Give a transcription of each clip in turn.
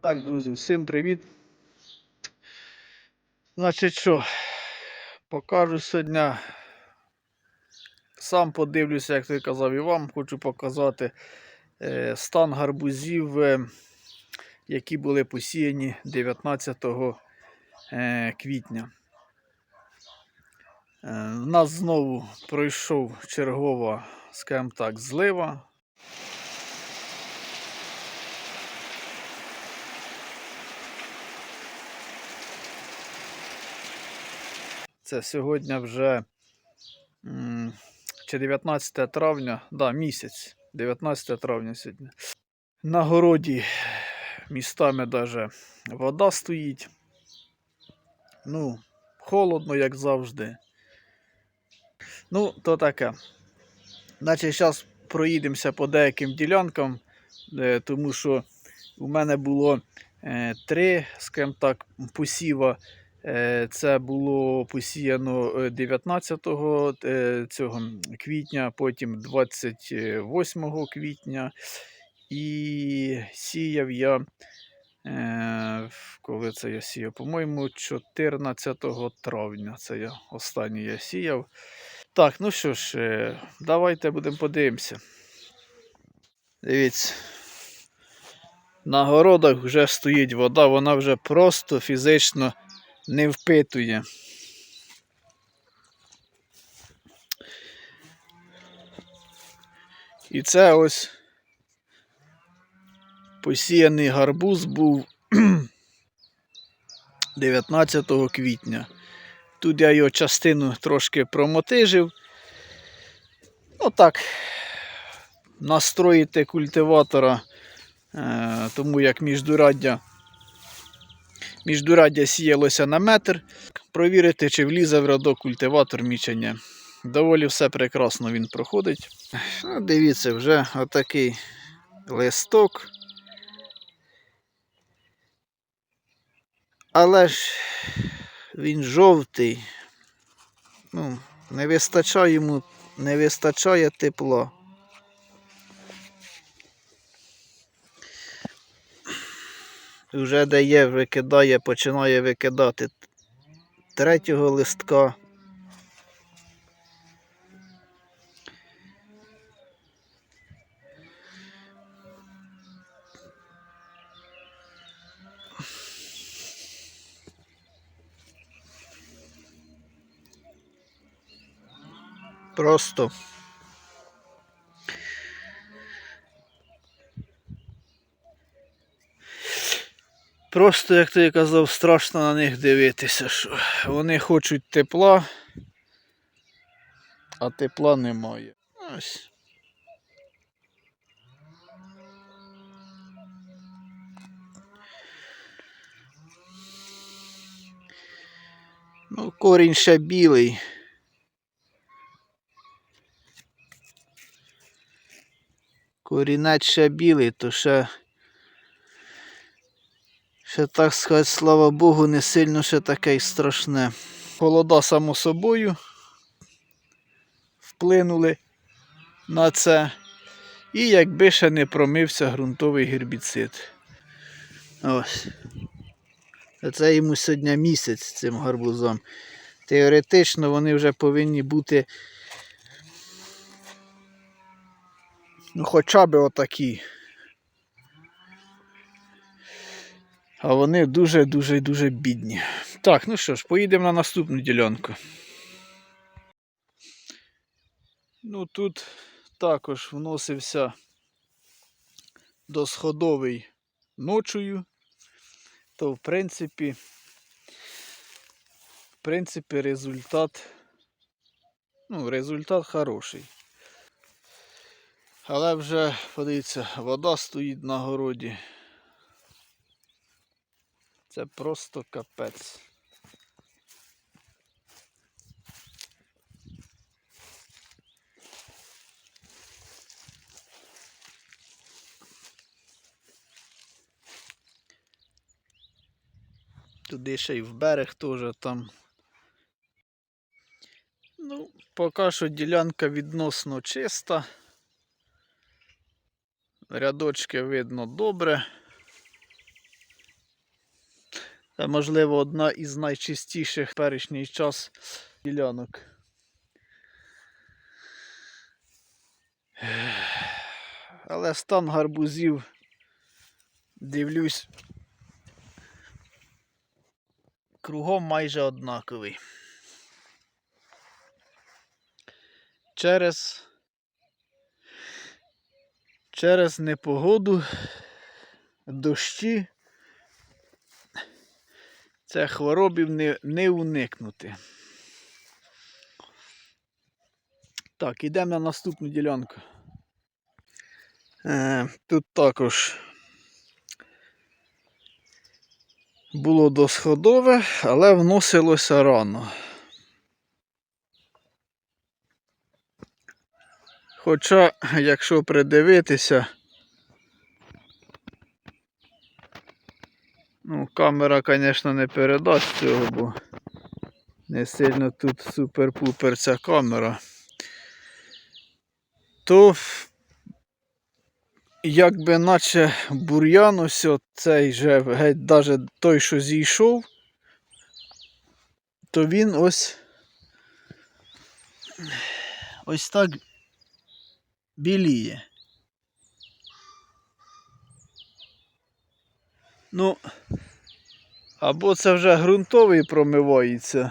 Так, друзі, всім привіт. Значить що, покажу сьогодні. Сам подивлюся, як ти казав і вам, хочу показати е, стан гарбузів, е, які були посіяні 19 е, квітня. Е, У нас знову пройшов чергова, скажімо так, злива. Це сьогодні вже чи 19 травня, да, місяць. 19 травня сьогодні. На городі містами даже вода стоїть. Ну, холодно, як завжди. Ну, то таке. Значить, зараз проїдемося по деяким ділянкам, е, тому що у мене було е, три, скажімо так, посіва. Е, Це було посіяно е, 19 е, цього квітня, потім 28 квітня. І сіяв я, е, коли це я сіяв, по-моєму, 14 травня. Це я останній я сіяв. Так, ну що ж, е, давайте будемо подивимося. Дивіться. На городах вже стоїть вода, вона вже просто фізично не впитує. І це ось посіяний гарбуз був 19 квітня. Тут я його частину трошки промотижив. Ну так, настроїти культиватора, е, тому як міждураддя, міждураддя сіялося на метр. Провірити, чи влізе в рядок культиватор ні. Доволі все прекрасно він проходить. Ну, дивіться, вже отакий листок. Але ж він жовтий. Ну, не вистачає йому, не вистачає тепла. Вже дає, викидає, починає викидати третього листка. Просто. Просто, як ти казав, страшно на них дивитися, що вони хочуть тепла, а тепла немає. Ось. Ну, корінь ще білий. Корінець ще білий, то ще, ще так сказати, слава Богу, не сильно ще таке й страшне. Холода, само собою, вплинули на це. І якби ще не промився ґрунтовий гербіцид. Ось. Це йому сьогодні місяць цим гарбузом. Теоретично вони вже повинні бути Ну, хоча б отакі. А вони дуже-дуже дуже бідні. Так, ну що ж, поїдемо на наступну ділянку. Ну тут також вносився досходовий ночою, то в принципі, в принципі, результат, ну, результат хороший. Але вже, подивіться, вода стоїть на городі. Це просто капець. Туди ще й в берег теж там. Ну, поки що ділянка відносно чиста. Рядочки видно добре. Можливо, одна із найчистіших в перішній час ділянок. Але стан гарбузів, дивлюсь, кругом майже однаковий. Через, через непогоду, дощі, це хворобів не, не уникнути. Так, ідемо на наступну ділянку. Е, тут також було досходове, але вносилося рано. Хоча, якщо придивитися, ну, камера, звісно, не передасть цього, бо не сильно тут супер-пупер ця камера. То якби наче бур'ян ось цей же геть даже той, що зійшов, то він ось ось так біліє. Ну, або це вже ґрунтовий промивається,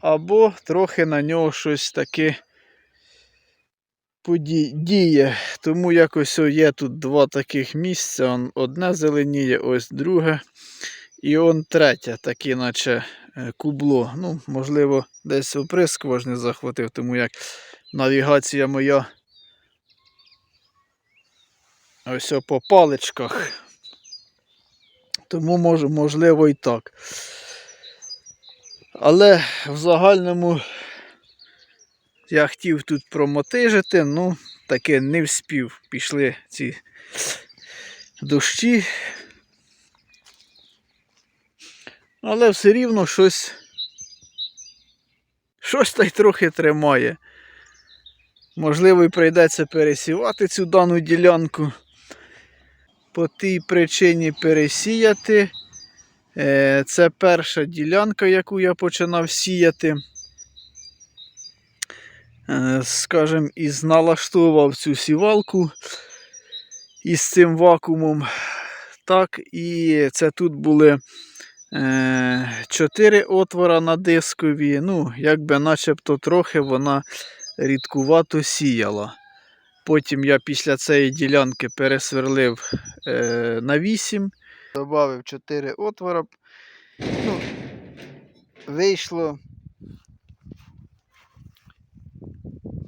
або трохи на нього щось таке діє. Тому якось є тут два таких місця. Одне зеленіє, ось друге. І он третє, таке, наче е, кубло. Ну, можливо, десь оприскувач не захватив, тому як навігація моя ось по паличках. Тому мож, можливо і так. Але в загальному я хотів тут промотижити, ну таки не вспів. Пішли ці дощі. Але все рівно щось. Щось та й трохи тримає. Можливо, і прийдеться пересівати цю дану ділянку. По тій причині пересіяти. Е, Це перша ділянка, яку я починав сіяти. Е, скажем, із налаштовував цю сівалку із цим вакуумом. Так, і це тут були е, 4 отвора на дискові. Ну, якби начебто трохи вона рідкувато сіяла. Потім я після цієї ділянки пересверлив е, на 8. Добавив 4 отвора. Ну, вийшло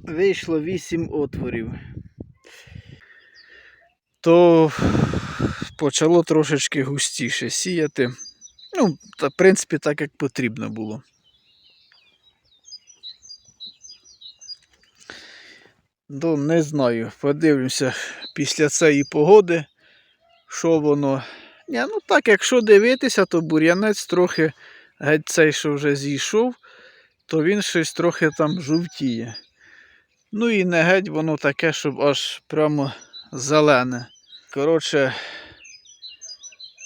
вийшло 8 отворів. То почало трошечки густіше сіяти. Ну, та, в принципі, так як потрібно було. Ну, не знаю. Подивимося після цієї погоди, що воно. Ні, ну так, якщо дивитися, то бур'янець трохи геть цей, що вже зійшов, то він щось трохи там жовтіє. Ну і не геть воно таке, щоб аж прямо зелене. Коротше,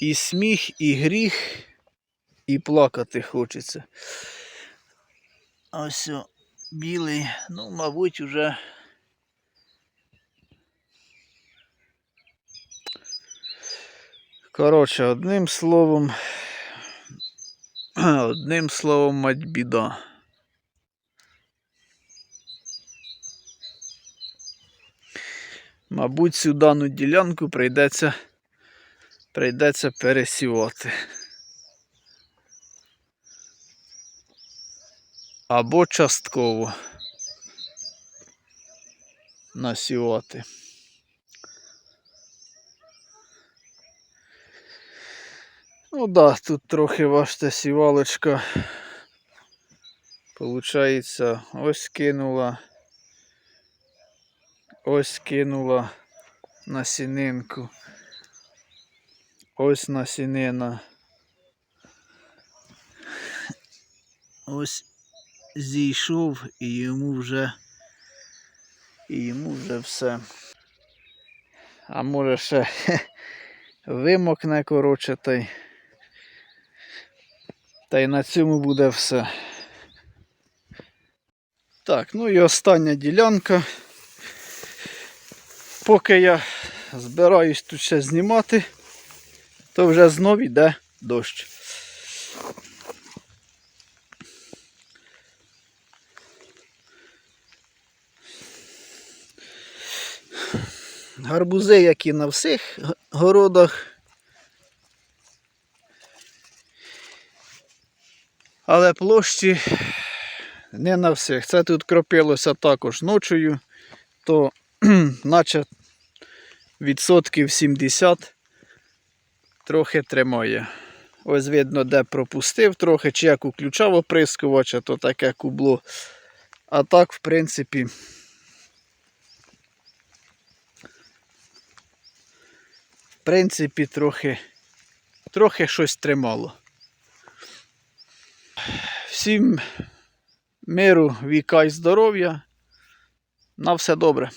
і сміх, і гріх, і плакати хочеться. Ось білий, ну, мабуть, уже. Коротше, одним словом, одним словом, мать біда. Мабуть, цю дану ділянку прийдеться, прийдеться пересівати. Або частково насівати. Ну так, да, тут трохи ваша сівалочка. Получається, ось кинула. Ось кинула насінинку. Ось насінина. Ось зійшов і йому вже і йому вже все. А може ще вимокне, коротше, та й Та й на цьому буде все. Так, ну і остання ділянка. Поки я збираюсь тут ще знімати, то вже знов йде дощ. Гарбузи, як і на всіх городах. Але площі не на всіх. Це тут кропилося також ночою, то наче відсотків 70 трохи тримає. Ось видно, де пропустив трохи, чи як уключав оприскувач, а то таке кубло. А так, в принципі, в принципі, трохи, трохи щось тримало. Всім миру, віка і здоров'я. На все добре.